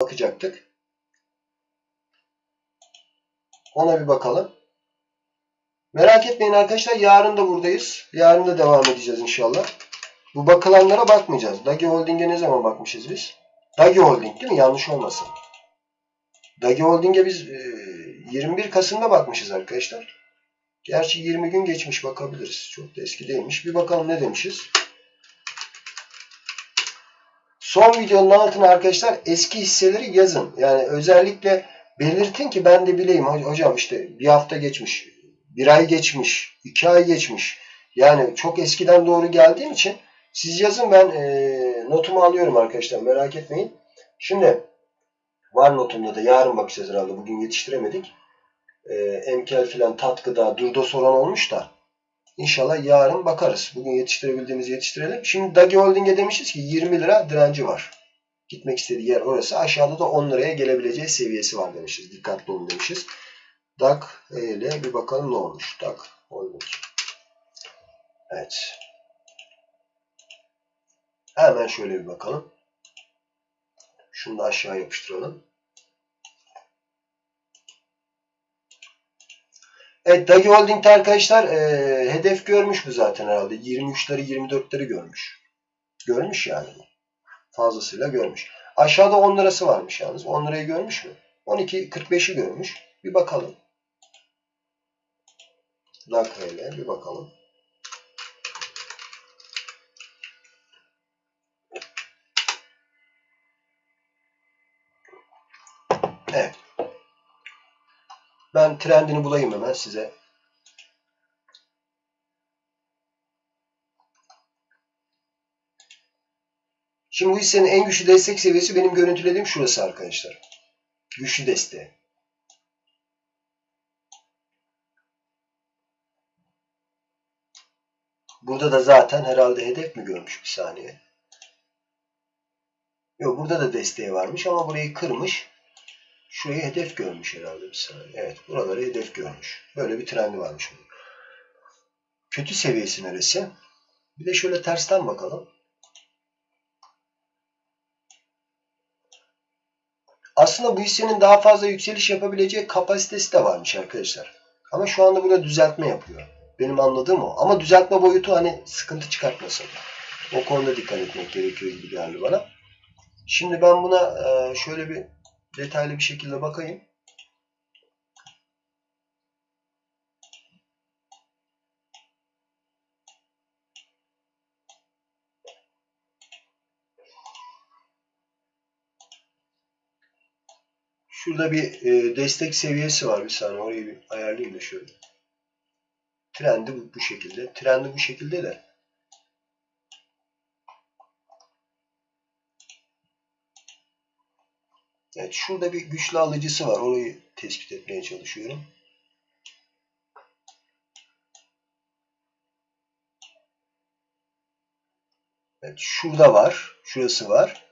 bakacaktık. Ona bir bakalım. Merak etmeyin arkadaşlar. Yarın da buradayız. Yarın da devam edeceğiz inşallah. Bu bakılanlara bakmayacağız. Dagi Holding'e ne zaman bakmışız biz? Dagi Holding değil mi? Yanlış olmasın. Dagi Holding'e biz e, 21 Kasım'da bakmışız arkadaşlar. Gerçi 20 gün geçmiş bakabiliriz. Çok da eski değilmiş. Bir bakalım ne demişiz. Son videonun altına arkadaşlar eski hisseleri yazın. Yani özellikle belirtin ki ben de bileyim. Hocam işte bir hafta geçmiş, bir ay geçmiş, iki ay geçmiş. Yani çok eskiden doğru geldiğim için siz yazın ben e, notumu alıyorum arkadaşlar merak etmeyin. Şimdi var notumda da yarın bakacağız herhalde bugün yetiştiremedik. E, emkel filan tat gıda durda soran olmuş da İnşallah yarın bakarız. Bugün yetiştirebildiğimizi yetiştirelim. Şimdi Dagi Holding'e demişiz ki 20 lira direnci var. Gitmek istediği yer orası. Aşağıda da 10 liraya gelebileceği seviyesi var demişiz. Dikkatli olun demişiz. DAG ile bir bakalım ne olmuş. DAG Holding. Evet. Hemen şöyle bir bakalım. Şunu da aşağı yapıştıralım. Evet Dagi Holding'de arkadaşlar e, hedef görmüş bu zaten herhalde. 23'leri 24'leri görmüş. Görmüş yani. Fazlasıyla görmüş. Aşağıda 10 lirası varmış yalnız. 10 lirayı görmüş mü? 12 45'i görmüş. Bir bakalım. Dakikayla bir bakalım. Evet. Ben trendini bulayım hemen size. Şimdi bu hissenin en güçlü destek seviyesi benim görüntülediğim şurası arkadaşlar. Güçlü desteği. Burada da zaten herhalde hedef mi görmüş bir saniye. Yok burada da desteği varmış ama burayı kırmış. Şurayı hedef görmüş herhalde bir saniye. Evet buraları hedef görmüş. Böyle bir trendi varmış. Kötü seviyesi neresi? Bir de şöyle tersten bakalım. Aslında bu hissenin daha fazla yükseliş yapabileceği kapasitesi de varmış arkadaşlar. Ama şu anda burada düzeltme yapıyor. Benim anladığım o. Ama düzeltme boyutu hani sıkıntı çıkartmasın. O konuda dikkat etmek gerekiyor gibi geldi bana. Şimdi ben buna şöyle bir detaylı bir şekilde bakayım. Şurada bir e, destek seviyesi var. Bir saniye orayı bir ayarlayayım da şöyle. Trendi bu, bu şekilde. Trendi bu şekilde de. Evet şurada bir güçlü alıcısı var. Orayı tespit etmeye çalışıyorum. Evet şurada var. Şurası var.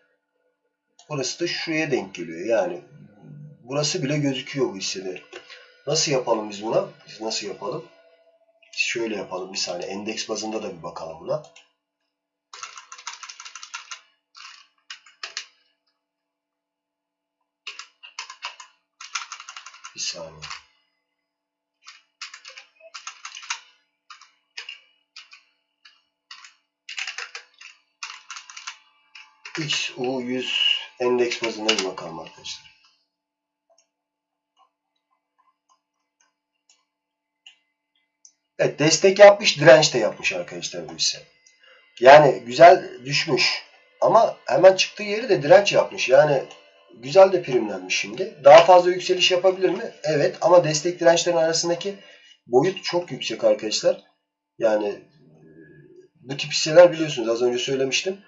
Burası da şuraya denk geliyor. Yani burası bile gözüküyor bu hissede. Nasıl yapalım biz buna? Biz nasıl yapalım? Şöyle yapalım bir saniye. Endeks bazında da bir bakalım buna. Bir saniye. XU100 endeks bazına bir bakalım arkadaşlar. Evet destek yapmış, direnç de yapmış arkadaşlar bu hisse. Yani güzel düşmüş. Ama hemen çıktığı yeri de direnç yapmış. Yani güzel de primlenmiş şimdi. Daha fazla yükseliş yapabilir mi? Evet ama destek dirençlerin arasındaki boyut çok yüksek arkadaşlar. Yani bu tip hisseler biliyorsunuz az önce söylemiştim.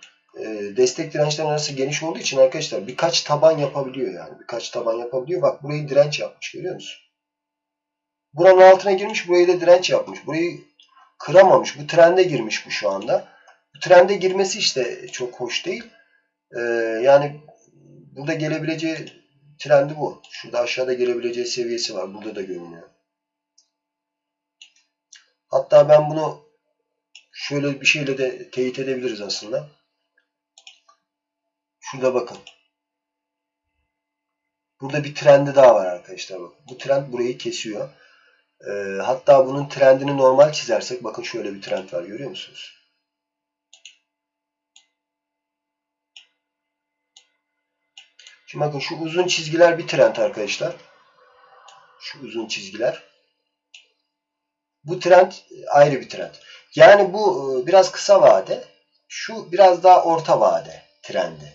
Destek dirençlerin arası geniş olduğu için arkadaşlar birkaç taban yapabiliyor yani. Birkaç taban yapabiliyor. Bak burayı direnç yapmış görüyor musun? Buranın altına girmiş burayı da direnç yapmış. Burayı kıramamış. Bu trende girmiş bu şu anda. Bu trende girmesi işte çok hoş değil. yani Burada gelebileceği trendi bu. Şurada aşağıda gelebileceği seviyesi var. Burada da görünüyor. Hatta ben bunu şöyle bir şeyle de teyit edebiliriz aslında. Şurada bakın. Burada bir trendi daha var arkadaşlar. Bu trend burayı kesiyor. Ee, hatta bunun trendini normal çizersek bakın şöyle bir trend var görüyor musunuz? Şimdi bakın şu uzun çizgiler bir trend arkadaşlar. Şu uzun çizgiler. Bu trend ayrı bir trend. Yani bu e, biraz kısa vade. Şu biraz daha orta vade trendi.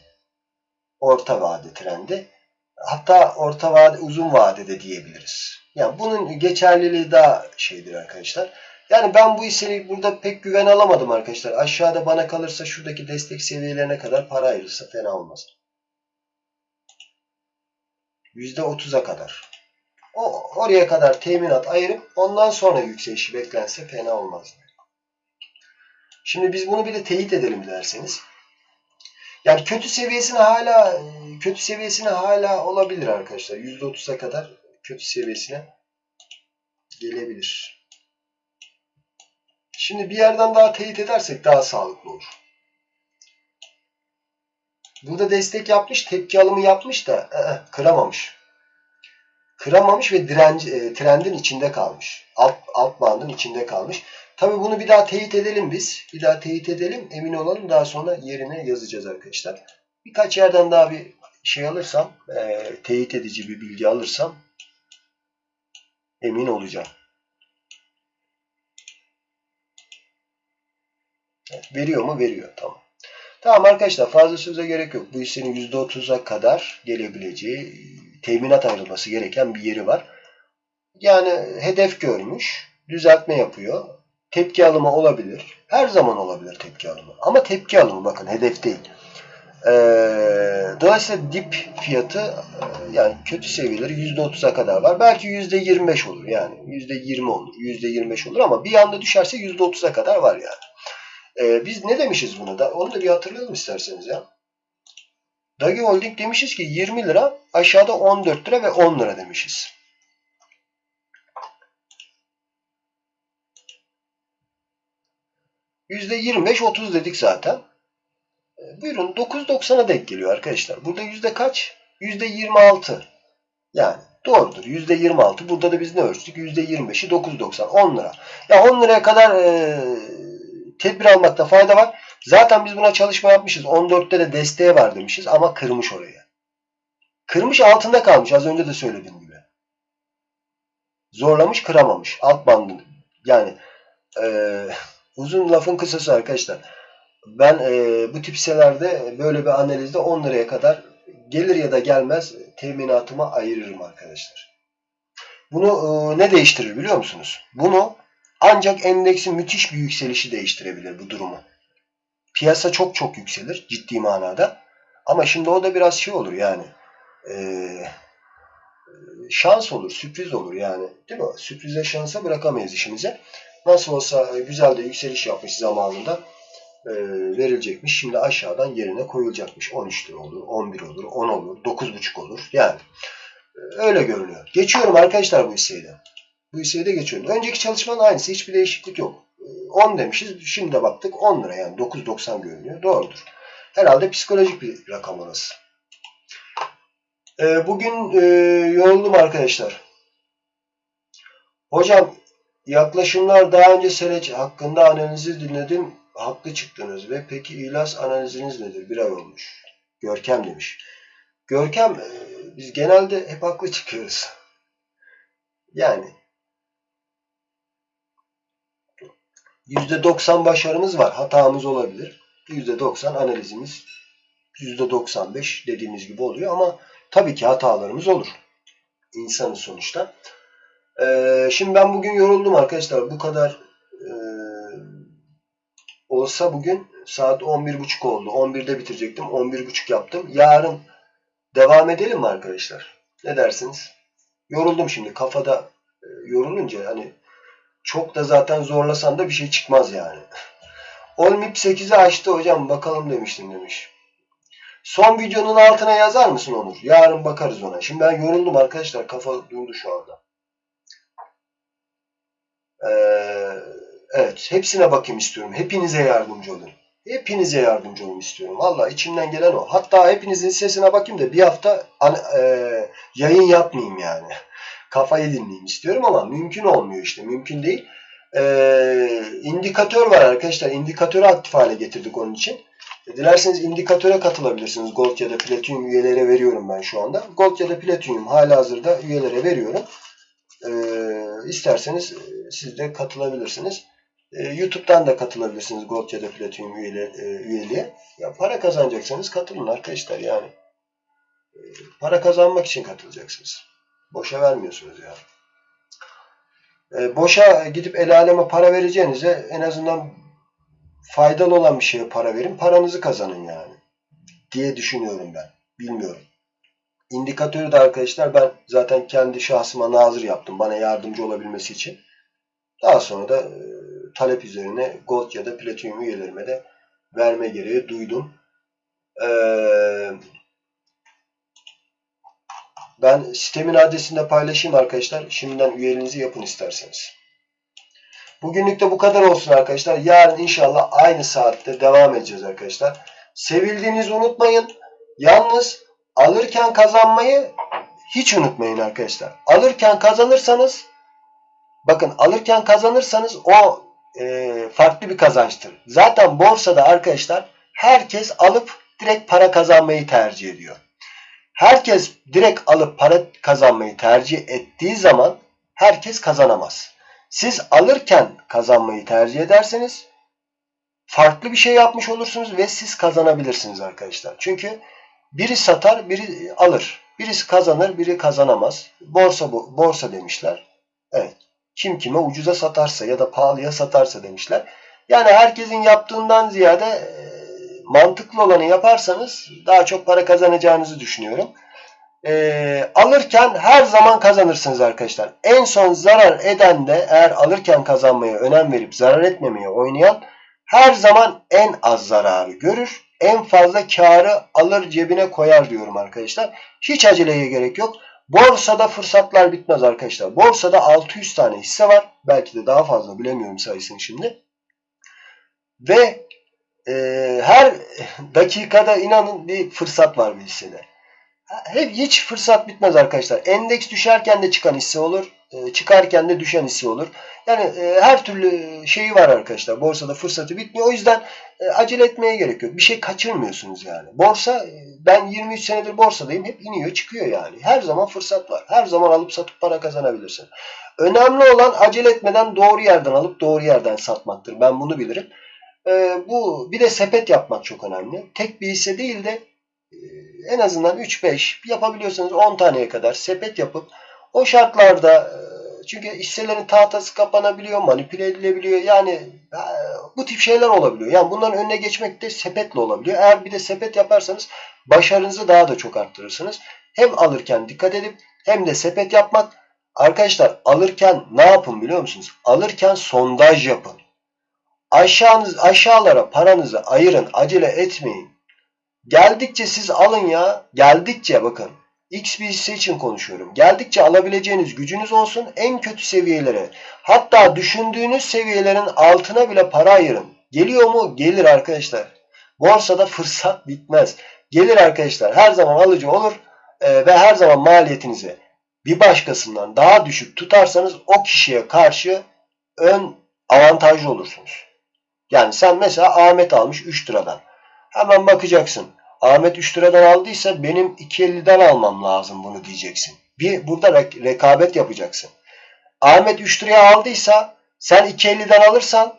Orta vade trendi. Hatta orta vade uzun vadede diyebiliriz. Yani bunun geçerliliği daha şeydir arkadaşlar. Yani ben bu hisseyi burada pek güven alamadım arkadaşlar. Aşağıda bana kalırsa şuradaki destek seviyelerine kadar para ayrılsa fena olmaz. %30'a kadar. O, oraya kadar teminat ayırıp ondan sonra yükselişi beklense fena olmaz. Şimdi biz bunu bir de teyit edelim derseniz. Yani kötü seviyesine hala kötü seviyesine hala olabilir arkadaşlar. %30'a kadar kötü seviyesine gelebilir. Şimdi bir yerden daha teyit edersek daha sağlıklı olur. Burada destek yapmış, tepki alımı yapmış da ı-ı, kıramamış. Kıramamış ve direnci, e, trendin içinde kalmış. Alt, alt bandın içinde kalmış. Tabi bunu bir daha teyit edelim biz. Bir daha teyit edelim. Emin olalım. Daha sonra yerine yazacağız arkadaşlar. Birkaç yerden daha bir şey alırsam, e, teyit edici bir bilgi alırsam emin olacağım. Veriyor mu? Veriyor. Tamam. Tamam arkadaşlar fazla gerek yok. Bu hissenin %30'a kadar gelebileceği teminat ayrılması gereken bir yeri var. Yani hedef görmüş, düzeltme yapıyor. Tepki alımı olabilir. Her zaman olabilir tepki alımı. Ama tepki alımı bakın hedef değil. Ee, dolayısıyla dip fiyatı e, yani kötü seviyeleri %30'a kadar var. Belki %25 olur yani. %20 olur, %25 olur ama bir anda düşerse %30'a kadar var yani. Ee, biz ne demişiz buna da? Onu da bir hatırlayalım isterseniz ya. Dagi Holding demişiz ki 20 lira aşağıda 14 lira ve 10 lira demişiz. %25-30 dedik zaten. E, buyurun 9.90'a denk geliyor arkadaşlar. Burada yüzde kaç? %26. Yani doğrudur. %26. Burada da biz ne ölçtük? %25'i 9.90. 10 lira. Ya 10 liraya kadar e, tedbir almakta fayda var. Zaten biz buna çalışma yapmışız. 14'te de desteğe var demişiz ama kırmış orayı. Kırmış altında kalmış az önce de söylediğim gibi. Zorlamış kıramamış. Alt bandını. Yani e, uzun lafın kısası arkadaşlar. Ben e, bu tip hisselerde böyle bir analizde 10 liraya kadar gelir ya da gelmez teminatıma ayırırım arkadaşlar. Bunu e, ne değiştirir biliyor musunuz? Bunu ancak endeksin müthiş bir yükselişi değiştirebilir bu durumu. Piyasa çok çok yükselir ciddi manada. Ama şimdi o da biraz şey olur yani. E, şans olur, sürpriz olur yani. Değil mi? Sürprize şansa bırakamayız işimize. Nasıl olsa güzel de yükseliş yapmış zamanında e, verilecekmiş. Şimdi aşağıdan yerine koyulacakmış. 13 lira olur, 11 olur, 10 olur, 9,5 olur. Yani e, öyle görünüyor. Geçiyorum arkadaşlar bu hisseyi. Bu hisseyi de geçiyorum. Önceki çalışmanın aynısı. Hiçbir değişiklik yok. 10 demişiz. Şimdi de baktık 10 lira yani 9.90 görünüyor. Doğrudur. Herhalde psikolojik bir rakam orası. E, bugün e, yoruldum arkadaşlar. Hocam yaklaşımlar daha önce Seleç hakkında analizi dinledim. Haklı çıktınız ve peki İlas analiziniz nedir? Bir ay olmuş. Görkem demiş. Görkem e, biz genelde hep haklı çıkıyoruz. Yani %90 başarımız var. Hatamız olabilir. %90 analizimiz %95 dediğimiz gibi oluyor ama tabii ki hatalarımız olur. İnsanın sonuçta. Ee, şimdi ben bugün yoruldum arkadaşlar. Bu kadar e, olsa bugün saat 11.30 oldu. 11'de bitirecektim. 11.30 yaptım. Yarın devam edelim mi arkadaşlar? Ne dersiniz? Yoruldum şimdi. Kafada e, yorulunca hani çok da zaten zorlasan da bir şey çıkmaz yani. Olmip 8'i açtı hocam bakalım demiştim demiş. Son videonun altına yazar mısın Onur? Yarın bakarız ona. Şimdi ben yoruldum arkadaşlar. Kafa durdu şu anda. Ee, evet. Hepsine bakayım istiyorum. Hepinize yardımcı olun. Hepinize yardımcı olmak istiyorum. Valla içimden gelen o. Hatta hepinizin sesine bakayım da bir hafta e, yayın yapmayayım yani. Kafayı dinleyeyim istiyorum ama mümkün olmuyor işte. Mümkün değil. E, indikatör var arkadaşlar. İndikatörü aktif hale getirdik onun için. E, Dilerseniz indikatöre katılabilirsiniz. Gold ya da Platinum üyelere veriyorum ben şu anda. Gold ya da Platinum hala hazırda üyelere veriyorum. E, isterseniz e, siz de katılabilirsiniz. E, YouTube'dan da katılabilirsiniz Gold ya da Platinum üyeli, e, üyeliğe. Ya para kazanacaksanız katılın arkadaşlar yani. E, para kazanmak için katılacaksınız. Boşa vermiyorsunuz yani. E, boşa gidip el aleme para vereceğinize en azından faydalı olan bir şeye para verin. Paranızı kazanın yani. Diye düşünüyorum ben. Bilmiyorum. İndikatörü de arkadaşlar ben zaten kendi şahsıma nazır yaptım. Bana yardımcı olabilmesi için. Daha sonra da e, talep üzerine Gold ya da Platinum üyelerime de verme gereği duydum. Ee, ben sistemin adresini de paylaşayım arkadaşlar. Şimdiden üyeliğinizi yapın isterseniz. Bugünlük de bu kadar olsun arkadaşlar. Yarın inşallah aynı saatte devam edeceğiz arkadaşlar. Sevildiğinizi unutmayın. Yalnız alırken kazanmayı hiç unutmayın arkadaşlar. Alırken kazanırsanız bakın alırken kazanırsanız o e, farklı bir kazançtır. Zaten borsada arkadaşlar herkes alıp direkt para kazanmayı tercih ediyor. Herkes direkt alıp para kazanmayı tercih ettiği zaman herkes kazanamaz. Siz alırken kazanmayı tercih ederseniz farklı bir şey yapmış olursunuz ve siz kazanabilirsiniz arkadaşlar. Çünkü biri satar, biri alır. Birisi kazanır, biri kazanamaz. Borsa bu, borsa demişler. Evet. Kim kime ucuza satarsa ya da pahalıya satarsa demişler. Yani herkesin yaptığından ziyade mantıklı olanı yaparsanız daha çok para kazanacağınızı düşünüyorum. E, alırken her zaman kazanırsınız arkadaşlar. En son zarar eden de eğer alırken kazanmaya önem verip zarar etmemeye oynayan her zaman en az zararı görür. En fazla karı alır cebine koyar diyorum arkadaşlar. Hiç aceleye gerek yok. Borsada fırsatlar bitmez arkadaşlar. Borsada 600 tane hisse var. Belki de daha fazla bilemiyorum sayısını şimdi. Ve e, her dakikada inanın bir fırsat var bir hissede. Hep hiç fırsat bitmez arkadaşlar. Endeks düşerken de çıkan hisse olur. E, çıkarken de düşen hisse olur. Yani e, her türlü şeyi var arkadaşlar. Borsada fırsatı bitmiyor. O yüzden e, acele etmeye gerek yok. Bir şey kaçırmıyorsunuz yani. Borsa e, ben 23 senedir borsadayım. Hep iniyor çıkıyor yani. Her zaman fırsat var. Her zaman alıp satıp para kazanabilirsin. Önemli olan acele etmeden doğru yerden alıp doğru yerden satmaktır. Ben bunu bilirim. E, bu bir de sepet yapmak çok önemli. Tek bir hisse değil de e, en azından 3-5 yapabiliyorsanız 10 taneye kadar sepet yapıp o şartlarda e, çünkü hisselerin tahtası kapanabiliyor, manipüle edilebiliyor. Yani e, bu tip şeyler olabiliyor. Yani bunların önüne geçmek de sepetle olabiliyor. Eğer bir de sepet yaparsanız başarınızı daha da çok arttırırsınız. Hem alırken dikkat edip hem de sepet yapmak. Arkadaşlar alırken ne yapın biliyor musunuz? Alırken sondaj yapın. Aşağınız, aşağılara paranızı ayırın, acele etmeyin. Geldikçe siz alın ya. Geldikçe bakın. X bir için konuşuyorum. Geldikçe alabileceğiniz gücünüz olsun en kötü seviyelere. Hatta düşündüğünüz seviyelerin altına bile para ayırın. Geliyor mu? Gelir arkadaşlar. Borsada fırsat bitmez. Gelir arkadaşlar. Her zaman alıcı olur e, ve her zaman maliyetinizi bir başkasından daha düşük tutarsanız o kişiye karşı ön avantajlı olursunuz. Yani sen mesela Ahmet almış 3 liradan. Hemen bakacaksın. Ahmet 3 liradan aldıysa benim 2.50'den almam lazım bunu diyeceksin. Bir burada rek- rekabet yapacaksın. Ahmet 3 liraya aldıysa sen 2.50'den alırsan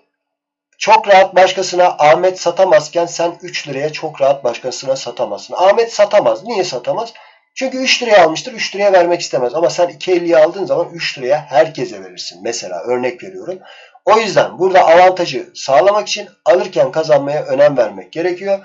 çok rahat başkasına Ahmet satamazken sen 3 liraya çok rahat başkasına satamazsın. Ahmet satamaz. Niye satamaz? Çünkü 3 liraya almıştır. 3 liraya vermek istemez. Ama sen 2.50'ye aldığın zaman 3 liraya herkese verirsin. Mesela örnek veriyorum. O yüzden burada avantajı sağlamak için alırken kazanmaya önem vermek gerekiyor.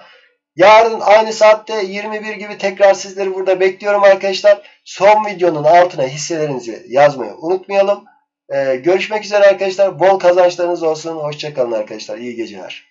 Yarın aynı saatte 21 gibi tekrar sizleri burada bekliyorum arkadaşlar. Son videonun altına hisselerinizi yazmayı unutmayalım. Ee, görüşmek üzere arkadaşlar. Bol kazançlarınız olsun. Hoşçakalın arkadaşlar. İyi geceler.